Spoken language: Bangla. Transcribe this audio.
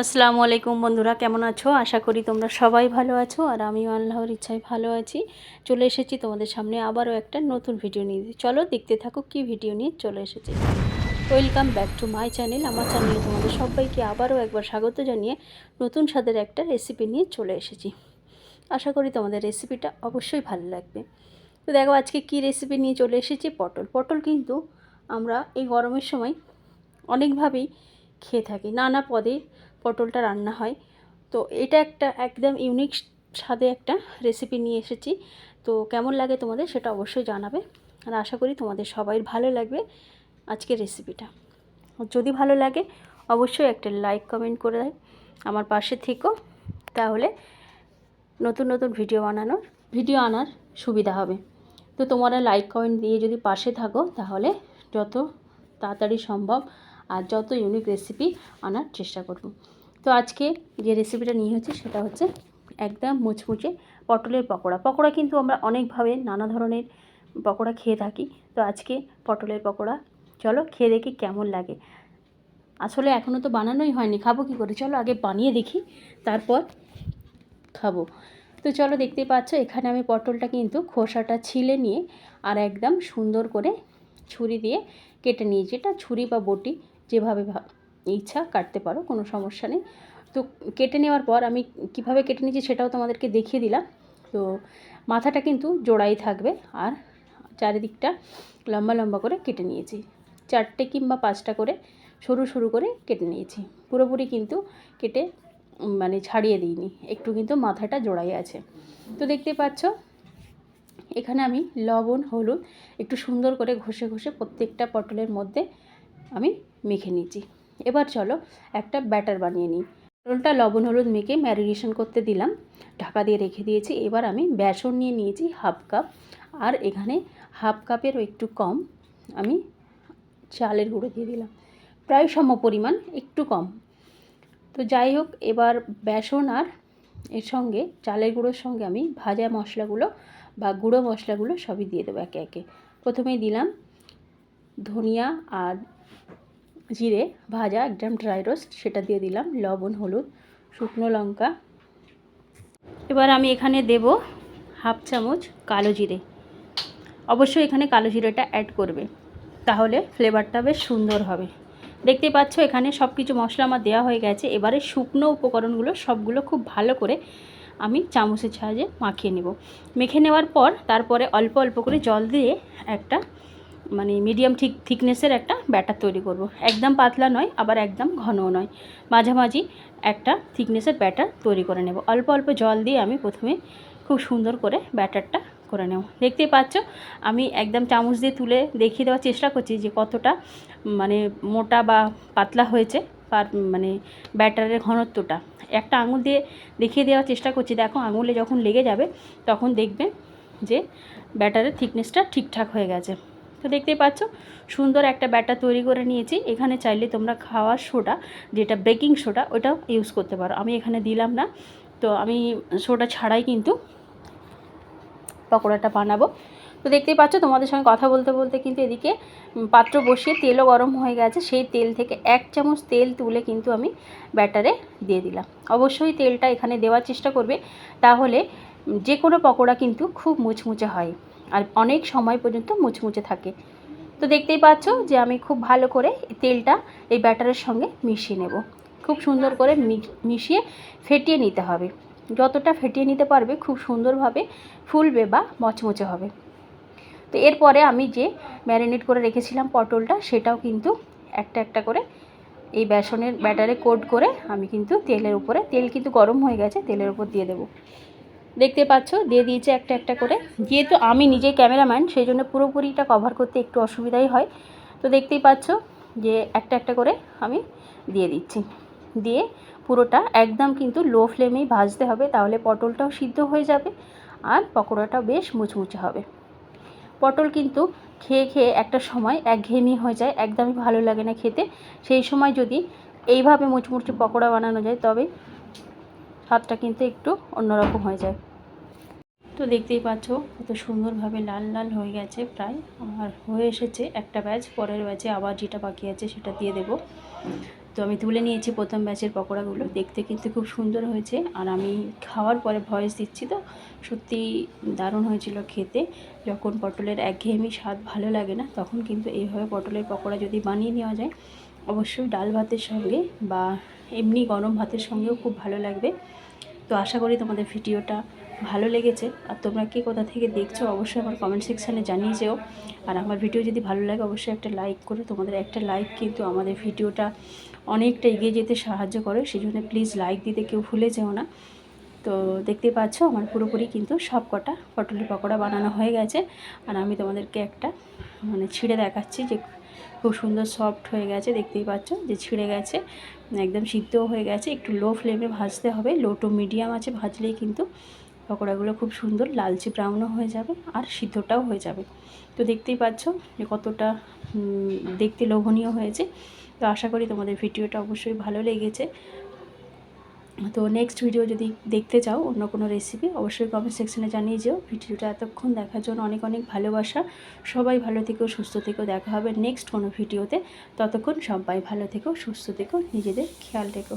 আসসালামু আলাইকুম বন্ধুরা, কেমন আছো? আশা করি তোমরা সবাই ভালো আছো আর আমিও আল্লাহর ইচ্ছায় ভালো আছি। চলে এসেছি তোমাদের সামনে আবারও একটা নতুন ভিডিও নিয়ে। চলো দেখতে থাকো কি ভিডিও নিয়ে চলে এসেছি। Welcome back to my channel আমার চ্যানেলে তোমাদের সবাইকে আবারও একবার স্বাগত জানিয়ে নতুন স্বাদের একটা রেসিপি নিয়ে চলে এসেছি। আশা করি তোমাদের রেসিপিটা অবশ্যই ভালো লাগবে। তো দেখো আজকে কি রেসিপি নিয়ে চলে এসেছি? পটল। পটল কিন্তু আমরা এই গরমের সময় অনেকভাবেই খেয়ে থাকি। নানা পদে পটলটা রান্না হয়। তো এটা একটা একদম ইউনিক স্বাদে একটা রেসিপি নিয়ে এসেছি। তো কেমন লাগে তোমাদের সেটা অবশ্যই জানাবে। আর আশা করি তোমাদের সবাই ভালো লাগবে আজকের রেসিপিটা যদি ভালো লাগে, অবশ্যই একটা লাইক কমেন্ট করে দেয় আমার পাশে থেকো। তাহলে নতুন নতুন ভিডিও বানানোর ভিডিও আনার সুবিধা হবে। তো তোমরা লাইক কমেন্ট দিয়ে যদি পাশে থাকো, তাহলে যত তাড়াতাড়ি সম্ভব আর যত ইউনিক রেসিপি আনার চেষ্টা করব। তো আজকে যে রেসিপিটা নিয়ে হচ্ছে সেটা হচ্ছে একদম মুচমুচে পটলের পকোড়া। পকোড়া কিন্তু আমরা অনেকভাবে নানা ধরনের পকোড়া খেয়ে থাকি। তো আজকে পটলের পকোড়া, চলো খেয়ে দেখি কেমন লাগে। আসলে এখনও তো বানানোই হয়নি, খাব কী করে? চলো আগে বানিয়ে দেখি, তারপর খাব। তো চলো দেখতে পাচ্ছ, এখানে আমি পটলটা কিন্তু খোসাটা ছিলে নিয়ে আর একদম সুন্দর করে ছুরি দিয়ে কেটে নিয়েছি। এটা ছুরি বা বটি যেভাবে ইচ্ছা, কাটতে পারো, কোনো সমস্যা নেই। তো কেটে নেওয়ার পর আমি কীভাবে কেটে নিয়েছি সেটাও তোমাদেরকে দেখিয়ে দিলাম। তো মাথাটা কিন্তু জোড়াই থাকবে আর চারিদিকটা লম্বা লম্বা করে কেটে নিয়েছি। চারটে কিংবা পাঁচটা করে সরু সরু করে কেটে নিয়েছি। পুরোপুরি কিন্তু কেটে মানে ছাড়িয়ে দিইনি। একটু কিন্তু মাথাটা জোড়াই আছে। তো দেখতে পাচ্ছ, এখানে আমি লবণ, হলুদ একটু সুন্দর করে ঘষে ঘষে প্রত্যেকটা পটলের মধ্যে আমি মেখে নিয়েছি। এবার চলো একটা ব্যাটার বানিয়ে নিই। পটলটা লবণ, হলুদ মেখে ম্যারিনেশন করতে দিলাম। ঢাকা দিয়ে রেখে দিয়েছি। এবার আমি বেসন নিয়ে নিয়েছি হাফ কাপ। আর এখানে হাফ কাপেরও একটু কম আমি চালের গুঁড়ো দিয়ে দিলাম। প্রায় সম পরিমাণ, একটু কম। তো যাই হোক, এবার বেসন আর এর সঙ্গে, চালের গুঁড়োর সঙ্গে আমি ভাজা মশলাগুলো বা গুঁড়ো মশলাগুলো সবই দিয়ে দেবো একে একে। প্রথমেই দিলাম ধনিয়া আর জিরে, ভাজা, একদম ড্রাই রোস্ট সেটা দিয়ে দিলাম, লবণ, হলুদ, শুকনো লঙ্কা। এবার আমি এখানে দেব হাফ চামচ কালো জিরে। অবশ্যই এখানে কালো জিরেটা অ্যাড করবে, তাহলে ফ্লেভারটা বেশ সুন্দর হবে। দেখতে পাচ্ছ, এখানে সব কিছু মশলা আমার দেওয়া হয়ে গেছে। এবারে শুকনো উপকরণগুলো সবগুলো খুব ভালো করে আমি চামচের সাহায্যে মাখিয়ে নেব। মেখে নেওয়ার পর, তারপরে অল্প অল্প করে জল দিয়ে একটা মানে মিডিয়াম ঠিক থিকনেসের একটা ব্যাটার তৈরি করব। একদম পাতলা নয়, আবার একদম ঘনও নয়। মাঝামাঝি একটা থিকনেসের ব্যাটার তৈরি করে নেব। অল্প অল্প জল দিয়ে আমি প্রথমে খুব সুন্দর করে ব্যাটারটা করে নেব। দেখতেই পাচ্ছ, আমি একদম চামচ দিয়ে তুলে দেখিয়ে দেওয়ার চেষ্টা করছি যে কতটা মানে মোটা বা পাতলা হয়েছে পার মানে ব্যাটারের ঘনত্বটা। একটা আঙুল দিয়ে দেখিয়ে দেওয়ার চেষ্টা করছি। দেখো, আঙুলে যখন লেগে যাবে, তখন দেখবে যে ব্যাটারের থিকনেসটা ঠিকঠাক হয়ে গেছে। তো দেখতেই পাচ্ছ, সুন্দর একটা ব্যাটার তৈরি করে নিয়েছি। এখানে চাইলে তোমরা খাওয়ার সোডা, যেটা বেকিং সোডা, ওটাও ইউজ করতে পারো। আমি এখানে দিলাম না। তো আমি সোডা ছাড়াই কিন্তু পকোড়াটা বানাবো। তো দেখতেই পাচ্ছ, তোমাদের সঙ্গে কথা বলতে বলতে কিন্তু এদিকে পাত্র বসিয়ে তেলও গরম হয়ে গেছে। সেই তেল থেকে এক চামচ তেল তুলে কিন্তু আমি ব্যাটারে দিয়ে দিলাম। অবশ্যই তেলটা এখানে দেওয়ার চেষ্টা করবে। তাহলে, যে কোনো পকোড়া কিন্তু খুব মুচমুচে হয়। আর অনেক সময় পর্যন্ত মুচমুচে থাকে। তো দেখতেই পাচ্ছ যে আমি খুব ভালো করে তেলটা এই ব্যাটারের সঙ্গে মিশিয়ে নেব। খুব সুন্দর করে মিশিয়ে ফেটিয়ে নিতে হবে। যতটা ফেটিয়ে নিতে পারবে খুব সুন্দরভাবে ফুলবে বা মচমচে হবে। তো এরপরে আমি যে ম্যারিনেট করে রেখেছিলাম পটলটা, সেটাও কিন্তু একটা একটা করে এই বেসনের ব্যাটারে কোট করে আমি কিন্তু তেলের উপরে, তেল কিন্তু গরম হয়ে গেছে, তেলের উপর দিয়ে দেবো। দেখতে পাচ্ছ, দিয়ে দিয়েছে একটা একটা করে। যেহেতু আমি নিজে ক্যামেরাম্যান, সেই জন্য পুরোপুরিটা কভার করতে একটু অসুবিধাই হয়। তো দেখতেই পাচ্ছ যে একটা একটা করে আমি দিয়ে দিচ্ছি। দিয়ে পুরোটা একদম কিন্তু লো ফ্লেমেই ভাজতে হবে, তাহলে পটলটাও সিদ্ধ হয়ে যাবে আর পকোড়াটাও বেশ মুচমুচে হবে। পটল কিন্তু খেয়ে খেয়ে একটা সময় একঘেয়েমি হয়ে যায়, একদমই ভালো লাগে না খেতে। সেই সময় যদি এইভাবে মুচমুচে পকোড়া বানানো যায়, তবে স্বাদটা কিন্তু একটু অন্যরকম হয়ে যায়। তো দেখতেই পাচ্ছ কত সুন্দরভাবে লাল লাল হয়ে গেছে প্রায়। আর হয়ে এসেছে একটা ব্যাচ, পরের ব্যাচে আবার যেটা বাকি আছে সেটা দিয়ে দেব। তো আমি তুলে নিয়েছি প্রথম ব্যাচের পকোড়াগুলো। দেখতে কিন্তু খুব সুন্দর হয়েছে। আর আমি খাওয়ার পরে ভয়েস দিচ্ছি তো। সত্যি দারুণ হয়েছিল খেতে। যখন পটলের একঘেয়েমি স্বাদ ভালো লাগে না, তখন কিন্তু এইভাবে পটলের পকোড়া যদি বানিয়ে নেওয়া যায়, অবশ্যই ডাল ভাতের সঙ্গে বা এমনি গরম ভাতের সঙ্গেও খুব ভালো লাগবে। তো আশা করি তোমাদের ভিডিওটা ভালো লেগেছে। আর তোমরা কে কোথা থেকে দেখছ অবশ্যই আমার কমেন্ট সেকশানে জানিয়ে যেও। আর আমার ভিডিও যদি ভালো লাগে, অবশ্যই একটা লাইক করে। তোমাদের একটা লাইক কিন্তু আমাদের ভিডিওটা অনেকটা এগিয়ে যেতে সাহায্য করে। সেই জন্য প্লিজ লাইক দিতে কেউ ভুলে যেও না। তো দেখতে পাচ্ছ আমার পুরোপুরি কিন্তু সব কটা পটলের পকোড়া বানানো হয়ে গেছে। আর আমি তোমাদেরকে একটা মানে ছিঁড়ে দেখাচ্ছি যে খুব সুন্দর সফট হয়ে গেছে, দেখতেই পাচ্ছ যে ছিঁড়ে গেছে, একদম সিদ্ধও হয়ে গেছে, একটু লো ফ্লেমে ভাজতে হবে লো টু মিডিয়াম আছে ভাজলেই কিন্তু পকোড়াগুলো খুব সুন্দর লালচে ব্রাউনও হয়ে যাবে আর সিদ্ধটাও হয়ে যাবে। তো দেখতেই পাচ্ছ যে কতটা দেখতে লোভনীয় হয়েছে। তো আশা করি তোমাদের ভিডিওটা অবশ্যই ভালো লেগেছে। তো নেক্সট ভিডিও যদি দেখতে চাও অন্য কোনো রেসিপি অবশ্যই কমেন্ট সেকশনে জানিয়ে যেও। ভিডিওটা এতক্ষণ দেখার জন্য অনেক অনেক ভালোবাসা। সবাই ভালো থেকেও সুস্থ থেকেও দেখা হবে নেক্সট কোনো ভিডিওতে ততক্ষণ সবাই ভালো থেকেও সুস্থ থেকো, নিজেদের খেয়াল রেখো।